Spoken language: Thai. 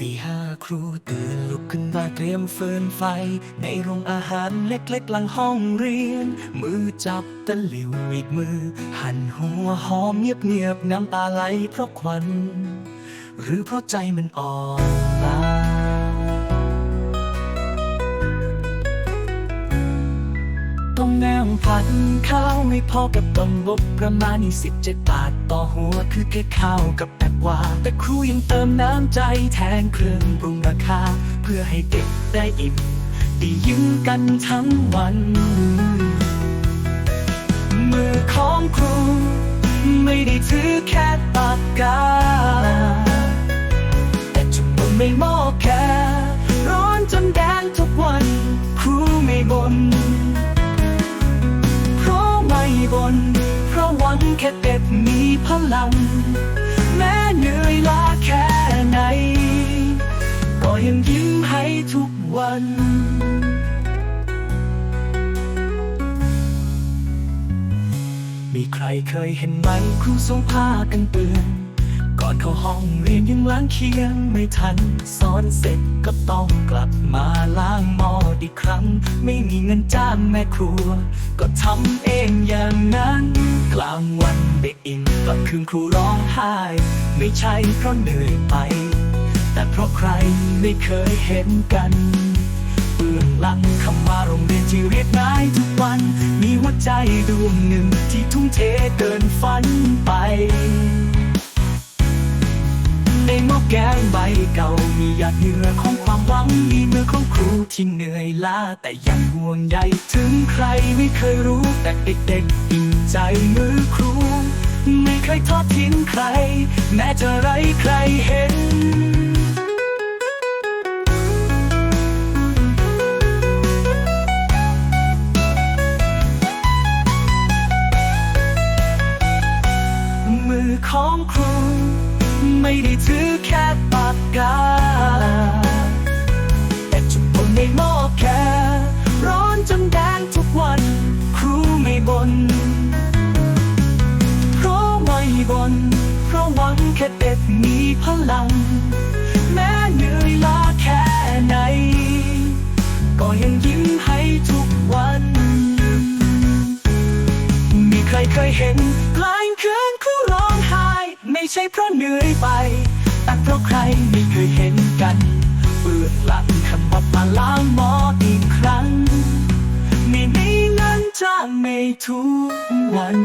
ตีห้าครูตื่นลุกขึ้นมาเตรียมฟืนไฟ ในโรงอาหารเล็กๆหลังห้องเรียน มือจับตะหลิวอีกมือ หันหัวหอมเงียบๆน้ำตาไหลเพราะควัน หรือเพราะใจมันอ่อนล้า แนข้าวไม่พอกับต้นบประมาณยี่สิบเจ็ดบาท ต่อหัวคือแค่ข้าวกับแอบว่าแต่ครูยังเติมน้ำใจแทนเครื่องปรุงราคา เพื่อให้เด็กได้อิ่มได้ยิ้มกันทั้งวัน มือของครู ไม่ได้ถือแค่ น เพราะหวังแค่เด็ดมีพลัง แม้เหนื่อยล้าแค่ไหน ก็ยังยิ้มให้ทุกวันมีใครเคยเห็นไหมครูทรงผ้ากันเปื้อน ก่อนเข้าห้องเรียนยังล้างเคียงไม่ทันสอนเสร็จก็ต้องกลับมาล้างหม้ออีกครั้ง ไม่มีเงินจ้างแม่ครัว ก็ทำเองอย่างนั้น กลางวันเด็กอิ่มกลับคืนครูร้องไห้ ไม่ใช่เพราะเหนื่อยไป แต่เพราะใครไม่เคยเห็นกันเบื้องหลังคำว่าโรงเรียนที่เรียกง่ายทุกวัน มีหัวใจดวงหนึ่งที่ทุ่มเทเกินฝันไป แกงใบเก่ามีหยาดเหงื่อของความหวังมีมือของครูที่เหนื่อยล้าแต่ยังห่วงใยถึงใครไม่เคยรู้แต่เด็กๆอิ่มใจมือครู ไม่เคยทอดทิ้งใคร แม้จะไรใครเห็น ไม่ได้ถือแค่ปากกา แต่จุดบนในหม้อแค่ ร้อนจนแดงทุกวัน ครูไม่บน่นเพราะไม่บน่นเพราะหวังแค่เด็กมีพลัง แม้เหนื่อยล้าแค่ไหน ก็ยังยิ้มให้ทุกวัน มีใครเคยเห็นกล ใช่เพราะเหนื่อยไป แต่เพราะใครไม่เคยเห็นกันเบื้องหลังคำว่ามาล้างหมออีกครั้งไม่มีเงินจ้างไม่ทุกวัน